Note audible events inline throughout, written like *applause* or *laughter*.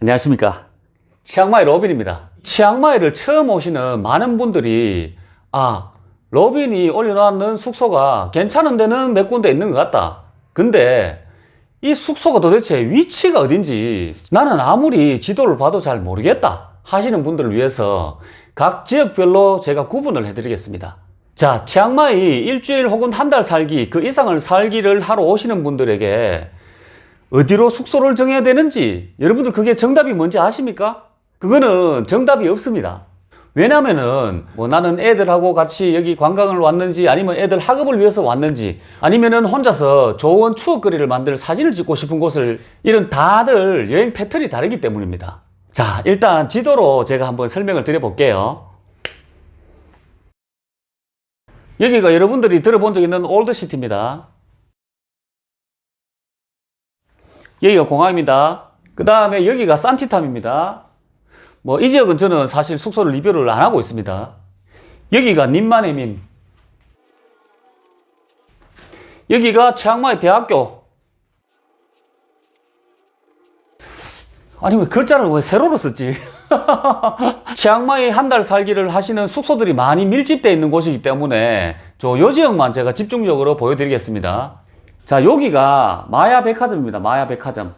안녕하십니까. 치앙마이 로빈입니다. 치앙마이를 처음 오시는 많은 분들이, 아, 로빈이 올려놓는 숙소가 괜찮은 데는 몇 군데 있는 것 같다. 근데 이 숙소가 도대체 위치가 어딘지 나는 아무리 지도를 봐도 잘 모르겠다 하시는 분들을 위해서 각 지역별로 제가 구분을 해드리겠습니다. 자, 치앙마이 일주일 혹은 한 달 살기, 그 이상을 살기를 하러 오시는 분들에게 어디로 숙소를 정해야 되는지 여러분들 그게 정답이 뭔지 아십니까? 그거는 정답이 없습니다. 왜냐면은 뭐 나는 애들하고 같이 여기 관광을 왔는지 아니면 애들 학업을 위해서 왔는지 아니면은 혼자서 좋은 추억거리를 만들 사진을 찍고 싶은 곳을 이런 다들 여행 패턴이 다르기 때문입니다. 자, 일단 지도로 제가 한번 설명을 드려 볼게요. 여기가 여러분들이 들어본 적 있는 올드시티입니다. 여기가 공항입니다. 그 다음에 여기가 산티탐입니다. 뭐 이 지역은 저는 사실 숙소를 리뷰를 안 하고 있습니다. 여기가 님마네민. 여기가 치앙마이 대학교. 아니 왜 글자를 왜 세로로 썼지? *laughs* 치앙마이 한 달 살기를 하시는 숙소들이 많이 밀집되어 있는 곳이기 때문에 저 요 지역만 제가 집중적으로 보여드리겠습니다. 자 여기가 마야 백화점입니다. 마야 백화점.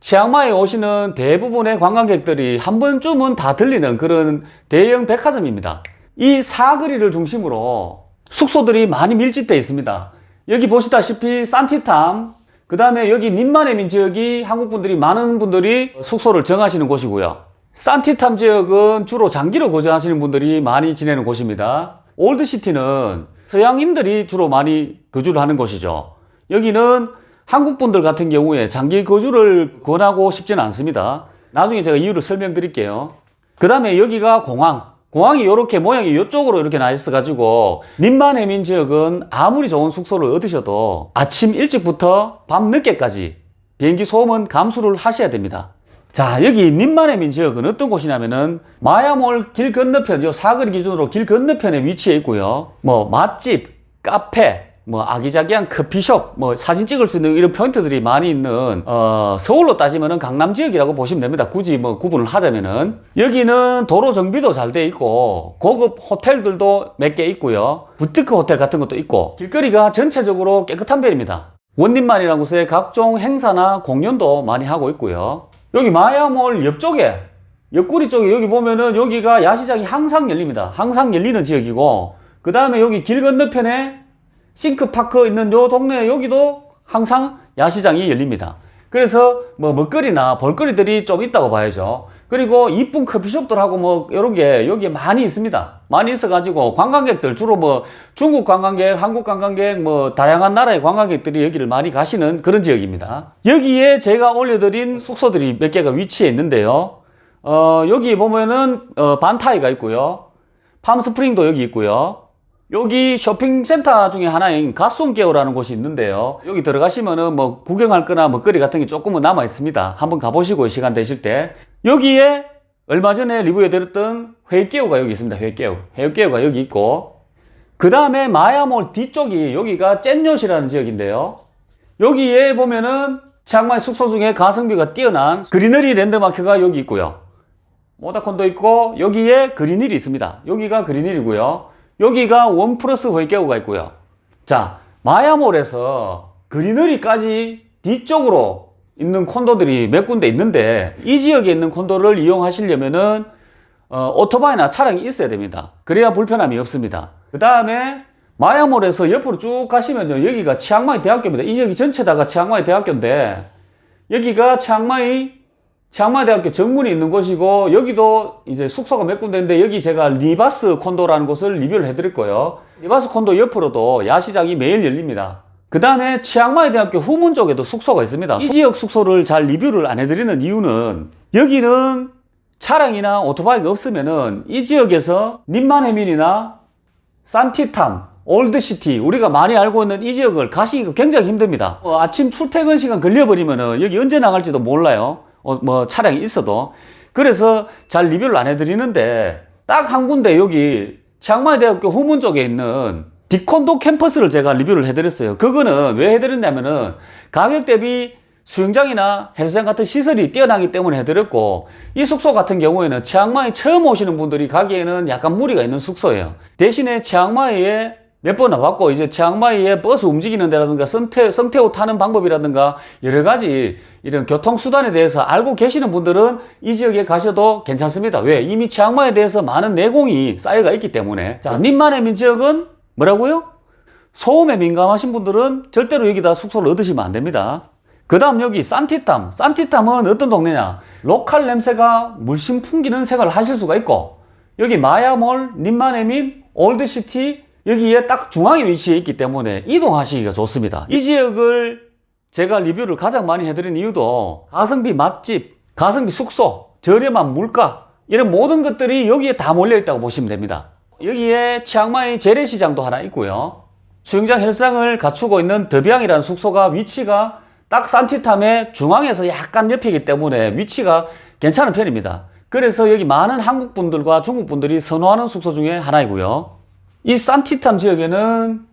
치앙마이에 오시는 대부분의 관광객들이 한 번쯤은 다 들리는 그런 대형 백화점입니다. 이 사거리를 중심으로 숙소들이 많이 밀집되어 있습니다. 여기 보시다시피 산티탐, 그 다음에 여기 님마네민 지역이 한국 분들이 많은 분들이 숙소를 정하시는 곳이고요. 산티탐 지역은 주로 장기로 거주하시는 분들이 많이 지내는 곳입니다. 올드시티는 서양인들이 주로 많이 거주를 하는 곳이죠. 여기는 한국 분들 같은 경우에 장기 거주를 권하고 싶지는 않습니다. 나중에 제가 이유를 설명드릴게요. 그 다음에 여기가 공항. 공항이 이렇게 모양이 이쪽으로 이렇게 나 있어가지고 님만 해민 지역은 아무리 좋은 숙소를 얻으셔도 아침 일찍부터 밤 늦게까지 비행기 소음은 감수를 하셔야 됩니다. 자 여기 님만 해민 지역은 어떤 곳이냐면은 마야몰 길 건너편 요 사거리 기준으로 길 건너편에 위치해 있고요. 뭐 맛집, 카페, 뭐 아기자기한 커피숍, 뭐 사진 찍을 수 있는 이런 포인트들이 많이 있는 어, 서울로 따지면은 강남 지역이라고 보시면 됩니다. 굳이 뭐 구분을 하자면은 여기는 도로 정비도 잘 돼 있고 고급 호텔들도 몇 개 있고요. 부티크 호텔 같은 것도 있고 길거리가 전체적으로 깨끗한 편입니다. 원림만이라는 곳에 각종 행사나 공연도 많이 하고 있고요. 여기 마야몰 옆쪽에 옆구리 쪽에 여기 보면은 여기가 야시장이 항상 열립니다. 항상 열리는 지역이고 그 다음에 여기 길 건너편에 싱크파크 있는 요 동네 여기도 항상 야시장이 열립니다. 그래서 뭐 먹거리나 볼거리들이 좀 있다고 봐야죠. 그리고 이쁜 커피숍들하고 뭐 이런 게 여기에 많이 있습니다. 많이 있어가지고 관광객들 주로 뭐 중국 관광객, 한국 관광객 뭐 다양한 나라의 관광객들이 여기를 많이 가시는 그런 지역입니다. 여기에 제가 올려드린 숙소들이 몇 개가 위치해 있는데요. 어, 여기 보면은 어, 반타이가 있고요. 팜스프링도 여기 있고요. 여기 쇼핑센터 중에 하나인 가송게오라는 곳이 있는데요. 여기 들어가시면은 뭐 구경할 거나 먹거리 같은 게 조금은 남아 있습니다. 한번 가보시고 시간 되실 때. 여기에 얼마 전에 리뷰해 드렸던 회깨우가 여기 있습니다. 회깨우. 회깨우가 여기 있고. 그 다음에 마야몰 뒤쪽이 여기가 젠요시라는 지역인데요. 여기에 보면은 치앙마이 숙소 중에 가성비가 뛰어난 그리너리 랜드마크가 여기 있고요. 모다콘도 있고 여기에 그린힐이 있습니다. 여기가 그린힐이고요. 여기가 원 플러스 회계우가 있고요. 자, 마야몰에서 그리너리까지 뒤쪽으로 있는 콘도들이 몇 군데 있는데 이 지역에 있는 콘도를 이용하시려면은 어, 오토바이나 차량이 있어야 됩니다. 그래야 불편함이 없습니다. 그 다음에 마야몰에서 옆으로 쭉 가시면요. 여기가 치앙마이 대학교입니다. 이 지역이 전체 다가 치앙마이 대학교인데 여기가 치앙마이 치앙마이 대학교 정문이 있는 곳이고 여기도 이제 숙소가 몇 군데인데 여기 제가 리바스 콘도라는 곳을 리뷰를 해드릴 거예요. 리바스 콘도 옆으로도 야시장이 매일 열립니다. 그 다음에 치앙마이 대학교 후문 쪽에도 숙소가 있습니다. 이 지역 숙소를 잘 리뷰를 안 해드리는 이유는 여기는 차량이나 오토바이가 없으면은 이 지역에서 님만해민이나 산티탐, 올드시티 우리가 많이 알고 있는 이 지역을 가시기가 굉장히 힘듭니다. 어, 아침 출퇴근 시간 걸려버리면은 여기 언제 나갈지도 몰라요. 어, 뭐 차량이 있어도 그래서 잘 리뷰를 안 해드리는데 딱 한 군데 여기 치앙마이 대학교 후문 쪽에 있는 디콘도 캠퍼스를 제가 리뷰를 해드렸어요. 그거는 왜 해드렸냐면은 가격 대비 수영장이나 헬스장 같은 시설이 뛰어나기 때문에 해드렸고 이 숙소 같은 경우에는 치앙마이 처음 오시는 분들이 가기에는 약간 무리가 있는 숙소예요. 대신에 치앙마이에 몇번 와봤고 이제 치앙마이에 버스 움직이는 데라든가 성태, 성태호 타는 방법이라든가 여러 가지 이런 교통수단에 대해서 알고 계시는 분들은 이 지역에 가셔도 괜찮습니다. 왜? 이미 치앙마이에 대해서 많은 내공이 쌓여가 있기 때문에 자, 님만의 지역은 뭐라고요? 소음에 민감하신 분들은 절대로 여기다 숙소를 얻으시면 안 됩니다. 그 다음 여기 산티탐. 산티탐은 어떤 동네냐? 로컬 냄새가 물씬 풍기는 생활을 하실 수가 있고, 여기 마야몰, 님마네민, 올드시티, 여기에 딱 중앙에 위치해 있기 때문에 이동하시기가 좋습니다. 이 지역을 제가 리뷰를 가장 많이 해드린 이유도 가성비 맛집, 가성비 숙소, 저렴한 물가, 이런 모든 것들이 여기에 다 몰려 있다고 보시면 됩니다. 여기에 치앙마이 재래시장도 하나 있고요. 수영장 헬스장을 갖추고 있는 더비앙이라는 숙소가 위치가 딱 산티탐의 중앙에서 약간 옆이기 때문에 위치가 괜찮은 편입니다. 그래서 여기 많은 한국 분들과 중국 분들이 선호하는 숙소 중에 하나이고요. 이 산티탐 지역에는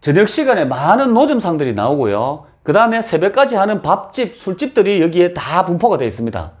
저녁 시간에 많은 노점상들이 나오고요. 그 다음에 새벽까지 하는 밥집, 술집들이 여기에 다 분포가 되어 있습니다.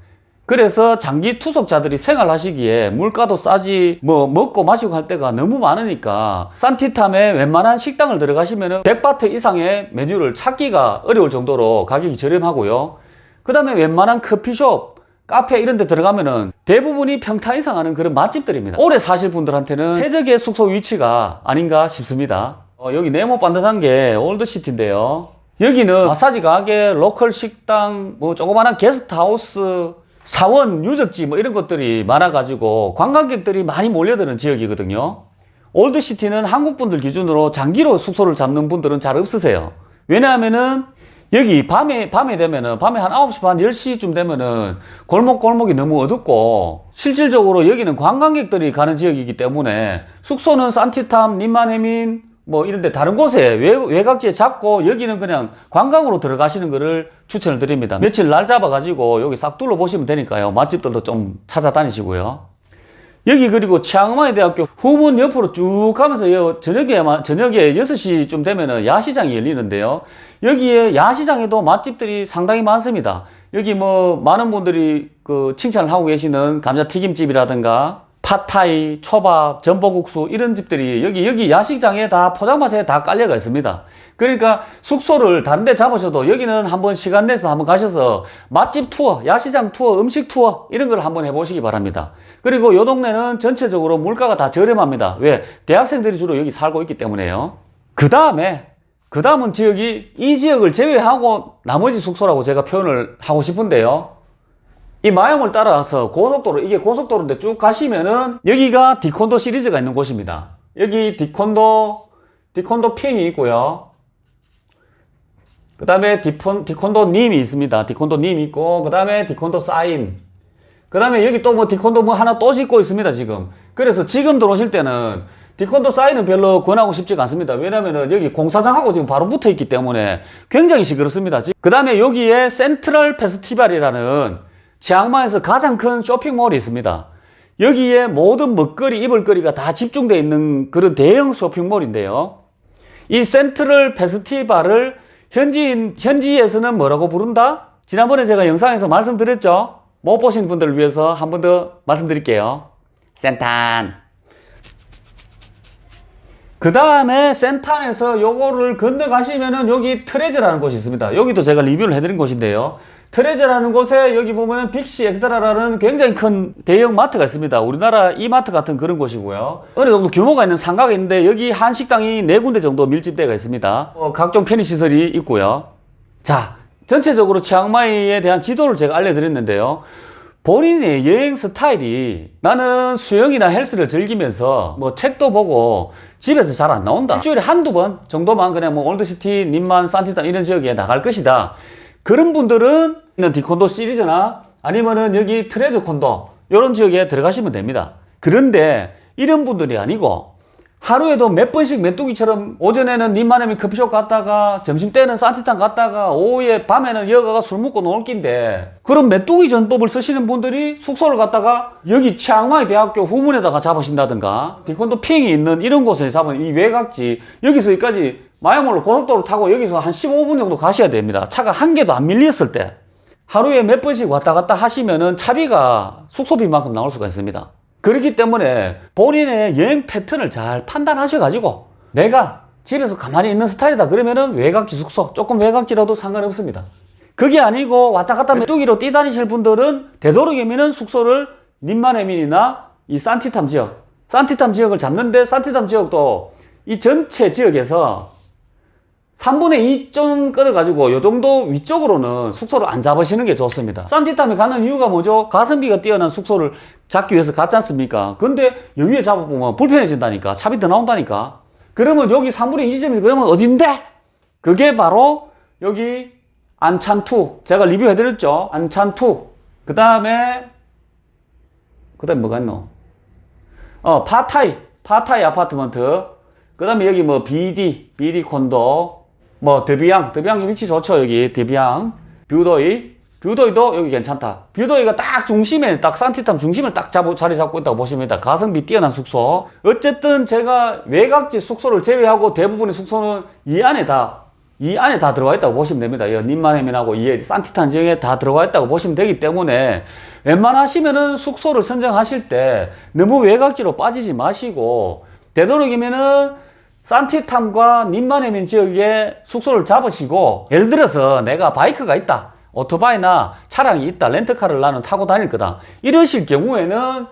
그래서 장기 투숙자들이 생활하시기에 물가도 싸지 뭐 먹고 마시고 할 때가 너무 많으니까 산티탐에 웬만한 식당을 들어가시면은 100바트 이상의 메뉴를 찾기가 어려울 정도로 가격이 저렴하고요. 그 다음에 웬만한 커피숍, 카페 이런 데 들어가면은 대부분이 평타 이상 하는 그런 맛집들입니다. 오래 사실 분들한테는 최적의 숙소 위치가 아닌가 싶습니다. 어, 여기 네모 반듯한 게 올드시티인데요. 여기는 마사지 가게, 로컬 식당, 뭐 조그마한 게스트하우스, 사원, 유적지 뭐 이런 것들이 많아가지고 관광객들이 많이 몰려드는 지역이거든요. 올드시티는 한국 분들 기준으로 장기로 숙소를 잡는 분들은 잘 없으세요. 왜냐하면은 여기 밤에, 밤에 되면은, 밤에 한 9시 반, 10시쯤 되면은 골목 골목이 너무 어둡고 실질적으로 여기는 관광객들이 가는 지역이기 때문에 숙소는 산티탐, 님만해민 뭐 이런데 다른 곳에 외, 외곽지에 잡고 여기는 그냥 관광으로 들어가시는 거를 추천을 드립니다. 며칠 날 잡아가지고 여기 싹 둘러보시면 되니까요. 맛집들도 좀 찾아다니시고요. 여기 그리고 치앙마이 대학교 후문 옆으로 쭉 가면서 요 저녁에 저녁에 6시쯤 되면은 야시장이 열리는데요. 여기에 야시장에도 맛집들이 상당히 많습니다. 여기 뭐 많은 분들이 그 칭찬을 하고 계시는 감자튀김집이라든가 팟타이, 초밥, 전복국수 이런 집들이 여기 여기 야식장에 다 포장마차에 다 깔려가 있습니다. 그러니까 숙소를 다른 데 잡으셔도 여기는 한번 시간 내서 한번 가셔서 맛집 투어, 야시장 투어, 음식 투어 이런 걸 한번 해보시기 바랍니다. 그리고 요 동네는 전체적으로 물가가 다 저렴합니다. 왜? 대학생들이 주로 여기 살고 있기 때문에요. 그 다음에 그 다음은 지역이 이 지역을 제외하고 나머지 숙소라고 제가 표현을 하고 싶은데요. 이 마영을 따라서 고속도로, 이게 고속도로인데 쭉 가시면은 여기가 디콘도 시리즈가 있는 곳입니다. 여기 디콘도, 디콘도 핑이 있고요. 그 다음에 디콘, 디콘도 님이 있습니다. 디콘도 님이 있고, 그 다음에 디콘도 사인. 그 다음에 여기 또 뭐 디콘도 뭐 하나 또 짓고 있습니다, 지금. 그래서 지금 들어오실 때는 디콘도 사인은 별로 권하고 싶지가 않습니다. 왜냐면은 여기 공사장하고 지금 바로 붙어 있기 때문에 굉장히 시끄럽습니다. 그 다음에 여기에 센트럴 페스티벌이라는 치앙마이에서 가장 큰 쇼핑몰이 있습니다. 여기에 모든 먹거리, 입을거리가 다 집중되어 있는 그런 대형 쇼핑몰인데요. 이 센트럴 페스티벌을 현지인, 현지에서는 뭐라고 부른다? 지난번에 제가 영상에서 말씀드렸죠? 못 보신 분들을 위해서 한 번 더 말씀드릴게요. 센탄. 그 다음에 센탄에서 요거를 건너가시면은 여기 트레저라는 곳이 있습니다. 여기도 제가 리뷰를 해드린 곳인데요. 트레저라는 곳에 여기 보면은 빅시 엑스트라라는 굉장히 큰 대형 마트가 있습니다. 우리나라 이마트 같은 그런 곳이고요. 어느 정도 규모가 있는 상가가 있는데 여기 한 식당이 네 군데 정도 밀집되어 있습니다. 어, 각종 편의시설이 있고요. 자, 전체적으로 치앙마이에 대한 지도를 제가 알려드렸는데요. 본인의 여행 스타일이 나는 수영이나 헬스를 즐기면서 뭐 책도 보고 집에서 잘 안 나온다. 일주일에 한두 번 정도만 그냥 뭐 올드시티, 님만, 산티탄 이런 지역에 나갈 것이다. 그런 분들은 디콘도 시리즈나 아니면은 여기 트레저 콘도 이런 지역에 들어가시면 됩니다. 그런데 이런 분들이 아니고 하루에도 몇 번씩 메뚜기처럼 오전에는 님만해미 커피숍 갔다가 점심 때는 산티탄 갔다가 오후에 밤에는 여가가 술 먹고 놀 낀데 그런 메뚜기 전법을 쓰시는 분들이 숙소를 갔다가 여기 치앙마이 대학교 후문에다가 잡으신다든가 디콘도 핑이 있는 이런 곳에 잡은 이 외곽지 여기서 여기까지 마야몰로 고속도로 타고 여기서 한 15분 정도 가셔야 됩니다. 차가 한 개도 안 밀렸을 때. 하루에 몇 번씩 왔다 갔다 하시면은 차비가 숙소비만큼 나올 수가 있습니다. 그렇기 때문에 본인의 여행 패턴을 잘 판단하셔가지고 내가 집에서 가만히 있는 스타일이다 그러면은 외곽지 숙소 조금 외곽지라도 상관없습니다. 그게 아니고 왔다 갔다 메뚜기로 뛰다니실 분들은 되도록이면은 숙소를 님만해민이나 이 산티탐 지역, 산티탐 지역을 잡는데 산티탐 지역도 이 전체 지역에서 3분의 2좀 끌어가지고 요 정도 위쪽으로는 숙소를 안 잡으시는 게 좋습니다. 산티탐에 가는 이유가 뭐죠? 가성비가 뛰어난 숙소를 잡기 위해서 갔지 않습니까? 근데 여기에 잡아보면 불편해진다니까. 차비 더 나온다니까. 그러면 여기 3분의 2점이 그러면 어딘데? 그게 바로 여기 안찬2. 제가 리뷰해드렸죠? 안찬2. 그 다음에, 그 다음에 뭐가 있노? 어, 파타이. 파타이 아파트먼트. 그 다음에 여기 뭐 BD, BD 콘도. 뭐 드비앙. 드비앙 위치 좋죠, 여기. 드비앙. 뷰도이. 뷰도이도 여기 괜찮다. 뷰도이가 딱 중심에, 딱 산티탐 중심을 딱 잡고, 자리 잡고 있다고 보시면 됩니다. 가성비 뛰어난 숙소. 어쨌든 제가 외곽지 숙소를 제외하고 대부분의 숙소는 이 안에 다, 이 안에 다 들어가 있다고 보시면 됩니다. 이 님만해민하고 이 산티탄 지역에 다 들어가 있다고 보시면 되기 때문에 웬만하시면은 숙소를 선정하실 때 너무 외곽지로 빠지지 마시고 되도록이면은 산티탐과 님만해민 지역에 숙소를 잡으시고 예를 들어서 내가 바이크가 있다. 오토바이나 차량이 있다. 렌트카를 나는 타고 다닐 거다. 이러실 경우에는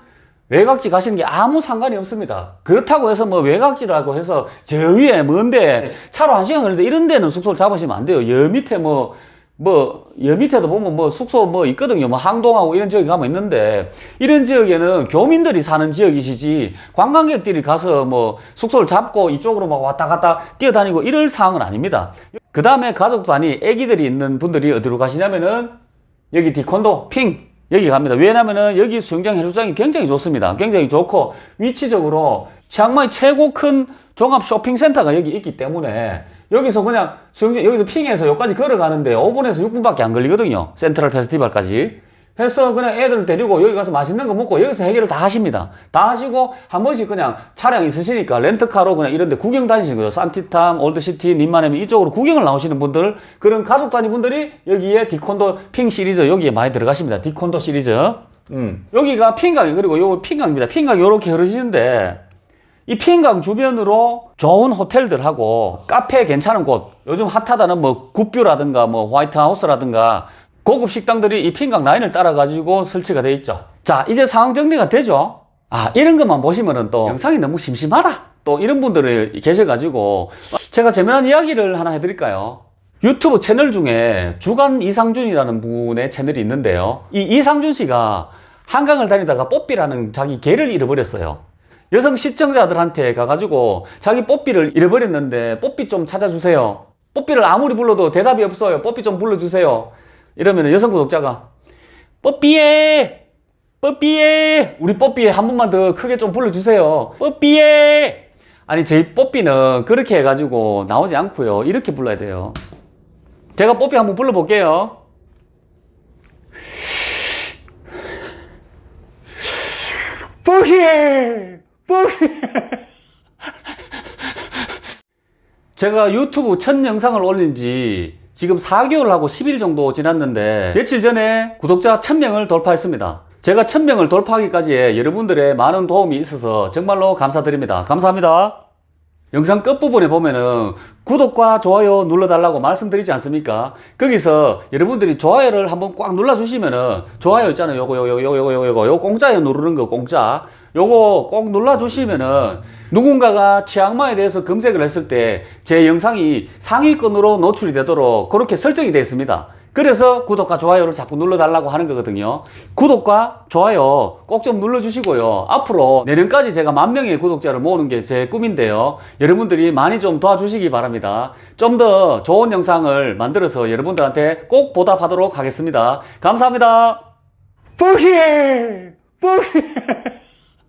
외곽지 가시는 게 아무 상관이 없습니다. 그렇다고 해서 뭐 외곽지라고 해서 저 위에 먼데 차로 한 시간 걸리는데 이런 데는 숙소를 잡으시면 안 돼요. 여 밑에 뭐, 뭐, 여 밑에도 보면 뭐 숙소 뭐 있거든요. 뭐 항동하고 이런 지역에 가면 있는데 이런 지역에는 교민들이 사는 지역이시지 관광객들이 가서 뭐 숙소를 잡고 이쪽으로 막 왔다 갔다 뛰어다니고 이럴 상황은 아닙니다. 그 다음에 가족 단위 애기들이 있는 분들이 어디로 가시냐면은 여기 디콘도 핑 여기 갑니다. 왜냐면은 여기 수영장 해수장이 굉장히 좋습니다. 굉장히 좋고 위치적으로 치앙마이 최고 큰 종합 쇼핑센터가 여기 있기 때문에 여기서 그냥 수영장 여기서 핑에서 여기까지 걸어가는데 5분에서 6분밖에 안 걸리거든요. 센트럴 페스티벌까지. 해서 그냥 애들 데리고 여기 가서 맛있는 거 먹고 여기서 해결을 다 하십니다. 다 하시고 한 번씩 그냥 차량 있으시니까 렌트카로 그냥 이런 데 구경 다니시는 거죠. 산티탐, 올드시티, 님만하면 이쪽으로 구경을 나오시는 분들 그런 가족 단위 분들이 여기에 디콘도 핑 시리즈 여기에 많이 들어가십니다. 디콘도 시리즈. 음. 여기가 핑강이 그리고 요거 핑강입니다. 핑강 요렇게 흐르시는데 이 핑강 주변으로 좋은 호텔들하고 카페 괜찮은 곳 요즘 핫하다는 뭐 굿뷰라든가 뭐 화이트하우스라든가 고급 식당들이 이 핑강 라인을 따라 가지고 설치가 돼 있죠. 자 이제 상황 정리가 되죠. 아 이런 것만 보시면은 또 영상이 너무 심심하다. 또 이런 분들이 계셔가지고 제가 재미난 이야기를 하나 해드릴까요? 유튜브 채널 중에 주간 이상준이라는 분의 채널이 있는데요. 이 이상준 씨가 한강을 다니다가 뽀삐라는 자기 개를 잃어버렸어요 여성 시청자들한테 가가지고 자기 뽀삐를 잃어버렸는데 뽀삐 좀 찾아주세요. 뽀삐를 아무리 불러도 대답이 없어요. 뽀삐 좀 불러주세요. 이러면 여성 구독자가 뽀삐에 뽀삐에 우리 뽀삐에 한 번만 더 크게 좀 불러주세요. 뽀삐에 아니 저희 뽀삐는 그렇게 해가지고 나오지 않고요. 이렇게 불러야 돼요. 제가 뽀삐 한번 불러볼게요. 뽀삐 뽀삐 제가 유튜브 첫 영상을 올린 지 지금 4개월 하고 10일 정도 지났는데 며칠 전에 구독자 1000명을 돌파했습니다. 제가 1000명을 돌파하기까지에 여러분들의 많은 도움이 있어서 정말로 감사드립니다. 감사합니다. 영상 끝부분에 보면은 구독과 좋아요 눌러달라고 말씀드리지 않습니까? 거기서 여러분들이 좋아요를 한번 꽉 눌러주시면은 좋아요 있잖아요. 요거, 요거, 요거, 요거, 요거, 요거, 요 공짜에 누르는 거, 공짜. 요거 꼭 눌러주시면은 누군가가 치앙마에 대해서 검색을 했을 때 제 영상이 상위권으로 노출이 되도록 그렇게 설정이 되어 있습니다. 그래서 구독과 좋아요를 자꾸 눌러달라고 하는 거거든요. 구독과 좋아요 꼭 좀 눌러주시고요. 앞으로 내년까지 제가 만 명의 구독자를 모으는 게 제 꿈인데요. 여러분들이 많이 좀 도와주시기 바랍니다. 좀 더 좋은 영상을 만들어서 여러분들한테 꼭 보답하도록 하겠습니다. 감사합니다. 뽀시! 뽀시!